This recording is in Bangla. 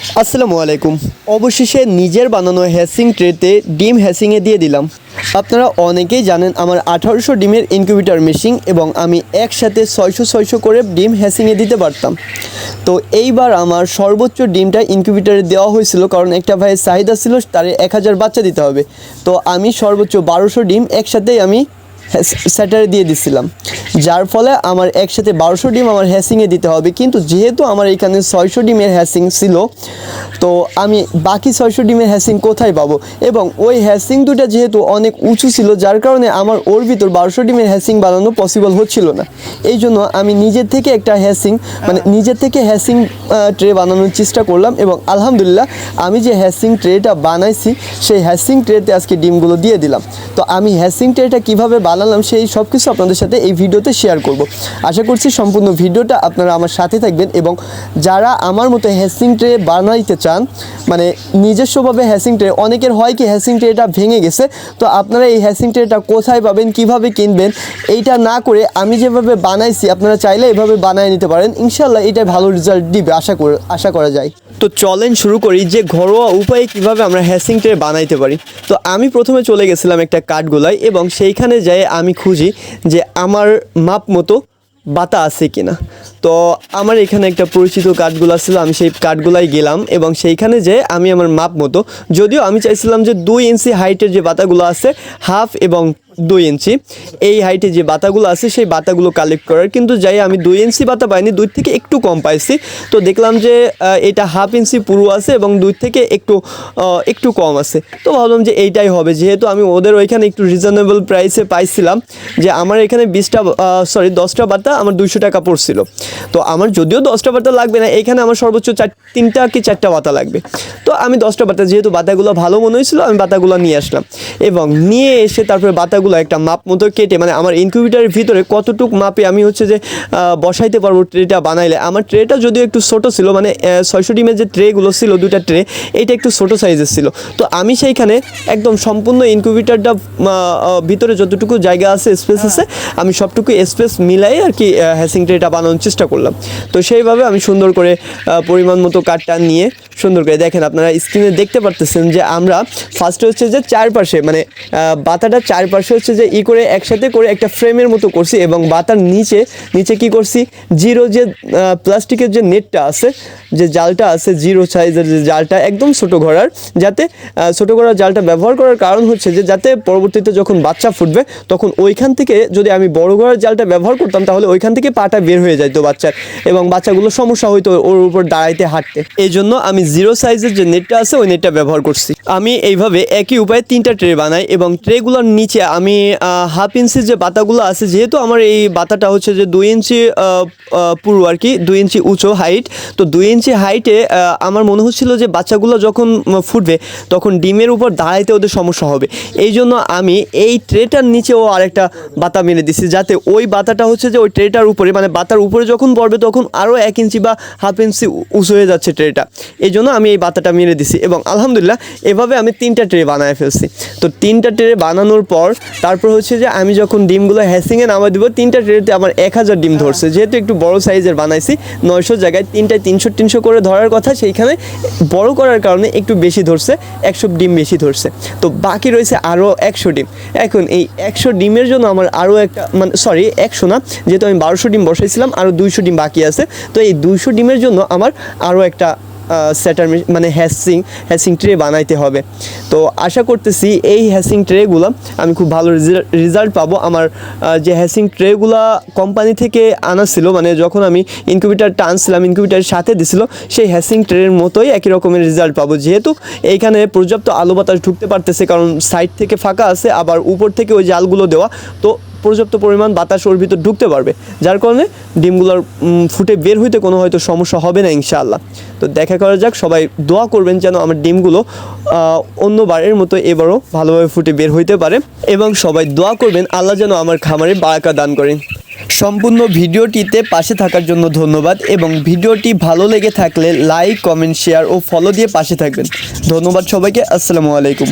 আসসালামু আলাইকুম। অবশেষে নিজের বানানো হ্যাসিং ট্রেতে ডিম হ্যাসিংয়ে দিয়ে দিলাম। আপনারা অনেকেই জানেন আমার আঠারোশো ডিমের ইনকিউবেটর মেশিন এবং আমি একসাথে ছয়শো ছয়শো করে ডিম হ্যাসিংয়ে দিতে পারতাম। তো এইবার আমার সর্বোচ্চ ডিমটা ইনকিউবেটরে দেওয়া হয়েছিল কারণ একটা ভাইয়ের চাহিদা ছিল, তারে এক হাজার বাচ্চা দিতে হবে। তো আমি সর্বোচ্চ বারোশো ডিম একসাথেই আমি স্যাটারে দিয়ে দিছিলাম। যার ফলে আমার একসাথে বারোশো ডিম আমার হ্যাসিংয়ে দিতে হবে। কিন্তু যেহেতু আমার এখানে ছয়শো ডিমের হ্যাসিং ছিল তো আমি বাকি ছয়শো ডিমের হ্যাসিং কোথায় পাবো? এবং ওই হ্যাসিং দুটা যেহেতু অনেক উঁচু ছিল যার কারণে আমার ওর ভিতর বারোশো ডিমের হ্যাসিং বানানো পসিবল হচ্ছিল না। এই জন্য আমি নিজের থেকে একটা হ্যাসিং মানে নিজের থেকে হ্যাসিং ট্রে বানানোর চেষ্টা করলাম এবং আলহামদুলিল্লাহ আমি যে হ্যাসিং ট্রেটা বানাইছি সেই হ্যাসিং ট্রেতে আজকে ডিমগুলো দিয়ে দিলাম। তো আমি হ্যাসিং ট্রেটা কীভাবে বানালাম সেই সব কিছু আপনাদের সাথে এই ভিডিওতে শেয়ার করব। আশা করছি সম্পূর্ণ ভিডিওটা আপনারা আমার সাথে থাকবেন এবং যারা আমার মতো হ্যাসিং ট্রে বানাইতে চান মানে নিজস্বভাবে হ্যাসিং ট্রে অনেকের হয় কি হ্যাসিং ট্রেটা ভেঙে গেছে, তো আপনারা এই হ্যাসিং ট্রেটা কোথায় পাবেন, কীভাবে কিনবেন, এইটা না করে আমি যেভাবে বানাইছি, আপনারা চাইলে এভাবে বানায় নিতে পারেন। ইনশাল্লাহ এটা ভালো রেজাল্ট দিবে, আশা করে, আশা করা যায়। তো চলেন শুরু করি যে ঘরোয়া উপায়ে কীভাবে আমরা হ্যাসিং ট্রে বানাইতে পারি। তো আমি প্রথমে চলে গেছিলাম একটা কাঠগোলায় এবং সেইখানে যাই আমি খুঁজি যে আমার মাপ মতো বাতা আছে কিনা। তো আমার এখানে একটা পরিচিত কাঠগুলো ছিল, আমি সেই কাঠগুলাই গেলাম এবং সেইখানে যে আমি আমার মাপ মতো, যদিও আমি চাইছিলাম যে দুই ইঞ্চি হাইটের যে বাতাগুলো আছে হাফ এবং দুই ইঞ্চি। এই হাইটে যে বাতাগুলো আছে, সেই বাতাগুলো কালেক্ট করার। কিন্তু যাই, আমি দুই ইঞ্চি বাতা পাইনি, দুই থেকে একটু কম পাইছি। তো দেখলাম যে এটা হাফ ইঞ্চি পুরো আছে এবং দুই থেকে একটু একটু কম আছে। তো ভাবলাম যে এইটাই হবে। যেহেতু আমি ওদের ওইখানে একটু রিজনেবল প্রাইসে পাইছিলাম যে আমার এখানে বিশটা সরি দশটা বাতা আমার দুইশো টাকা পড়ছিল। তো আমার যদিও দশটা বাতা লাগবে না, এখানে আমার সর্বোচ্চ চার, তিনটা কি চারটা বাতা লাগবে। তো আমি দশটা বাতা, যেহেতু বাতাগুলো ভালো মনে হয়েছিল, আমি বাতাগুলো নিয়ে আসলাম। এবং নিয়ে এসে তারপরে বাতাগুলো একটা মাপ মতো কেটে মানে আমার ইনকিউবেটারের ভিতরে কতটুক মাপে আমি হচ্ছে যে বসাইতে পারব ট্রেটা বানাইলে। আমার ট্রেটা যদিও একটু ছোটো ছিল মানে ছয়শো ডিমের যে ট্রেগুলো ছিল দুটা ট্রে এইটা একটু ছোটো সাইজের ছিল। তো আমি সেইখানে একদম সম্পূর্ণ ইনকিউবেটারটা ভিতরে যতটুকু জায়গা আছে স্পেস আছে, আমি সবটুকু স্পেস মিলাই আর কি হ্যাসিং ট্রেটা বানানোর চেষ্টা করলাম। তো সেইভাবে আমি সুন্দর করে পরিমাণ মতো কাঠটা নিয়ে সুন্দর করে দেখেন আপনারা স্ক্রিনে দেখতে পারতেছেন যে আমরা ফার্স্টে হচ্ছে যে চারপাশে মানে বাতাটা চারপাশে হচ্ছে যে ই করে একসাথে করে একটা ফ্রেমের মতো করছি এবং বাতার নিচে নিচে কি করছি? জিরো যে প্লাস্টিকের যে নেটটা আছে যে জালটা আছে জিরো সাইজের যে জালটা একদম ছোটো ঘোড়ার, যাতে ছোটো ঘোড়ার জালটা ব্যবহার করার কারণ হচ্ছে যে যাতে পরবর্তীতে যখন বাচ্চা ফুটবে, তখন ওইখান থেকে যদি আমি বড় ঘোড়ার জালটা ব্যবহার করতাম, তাহলে ওইখান থেকে পাটা বের হয়ে যেত বাচ্চার এবং বাচ্চাগুলো সমস্যা হইতো ওর উপর দাঁড়াইতে, হাঁটতে। এই জন্য আমি জিরো সাইজের যে নেটটা আছে, ওই নেটটা ব্যবহার করছি। আমি এইভাবে একই উপায়ে তিনটা ট্রে বানাই এবং ট্রেগুলোর নিচে আমি হাফ ইঞ্চির যে বাতাগুলো আছে, যেহেতু আমার এই বাতাটা হচ্ছে যে দুই ইঞ্চি পুরো আর কি, দুই ইঞ্চি উঁচু হাইট তো দুই ইঞ্চি হাইটে আমার মনে হচ্ছিল যে বাচ্চাগুলো যখন ফুটবে, তখন ডিমের উপর দাঁড়াইতে ওদের সমস্যা হবে। এই জন্য আমি এই ট্রেটার নিচেও আরেকটা বাতা মেরে দিছি, যাতে ওই বাতাটা হচ্ছে যে ওই ট্রেটার উপরে মানে বাতার উপরে যখন পড়বে তখন আরও এক ইঞ্চি বা হাফ ইঞ্চি উঁচু হয়ে যাচ্ছে ট্রেটা এই জন্য আমি এই বাতাটা মেরে দিছি এবং আলহামদুলিল্লাহ এভাবে আমি তিনটা ট্রে বানায় ফেলছি। তো তিনটা ট্রে বানানোর পর, তারপর হচ্ছে যে আমি যখন ডিমগুলো হ্যাসিংয়ে নামা দিব, তিনটা ট্রেতে আমার এক হাজার ডিম ধরছে। যেহেতু একটু বড় সাইজের বানাইছি, নয়শো জায়গায় তিনটায় তিনশো তিনশো করে ধরার কথা সেইখানে বড় করার কারণে একটু বেশি ধরছে, একশো ডিম বেশি ধরছে। তো বাকি রয়েছে আরও একশো ডিম। এখন এই একশো ডিমের জন্য আমার আরও একটা মানে সরি একশো না, যেহেতু আমি বারোশো ডিম বসাইছিলাম, আরও দুইশো ডিম বাকি আছে। তো এই দুইশো ডিমের জন্য আমার আরও একটা সেটার মানে হ্যাসিং হ্যাসিং ট্রে বানাইতে হবে। তো আশা করতেছি এই হ্যাসিং ট্রেগুলো আমি খুব ভালো রেজাল্ট পাবো। আমার যে হ্যাসিং ট্রেগুলো কোম্পানি থেকে আনা ছিল মানে যখন আমি ইনকিউবেটার টানছিলাম ইনকিউবেটারের সাথে দিছিল, সেই হ্যাসিং ট্রের মতোই একই রকমের রেজাল্ট পাবো। যেহেতু এইখানে পর্যাপ্ত আলো বাতাস ঢুকতে পারতেছে, কারণ সাইড থেকে ফাঁকা আছে, আবার উপর থেকে ওই জালগুলো দেওয়া, তো পর্যাপ্ত পরিমাণ বাতাস ওর ভিতর ঢুকতে পারবে। যার কারণে ডিমগুলোর ফুটে বের হইতে কোনো হয়তো সমস্যা হবে না, ইনশাআল্লাহ। তো দেখা করা যাক, সবাই দোয়া করবেন যেন আমার ডিমগুলো অন্যবারের মতো এবারও ভালোভাবে ফুটে বের হইতে পারে এবং সবাই দোয়া করবেন, আল্লাহ যেন আমার খামারে বারাকা দান করেন। সম্পূর্ণ ভিডিওটিতে পাশে থাকার জন্য ধন্যবাদ এবং ভিডিওটি ভালো লেগে থাকলে লাইক, কমেন্ট, শেয়ার ও ফলো দিয়ে পাশে থাকবেন। ধন্যবাদ সবাইকে, আসসালামু আলাইকুম।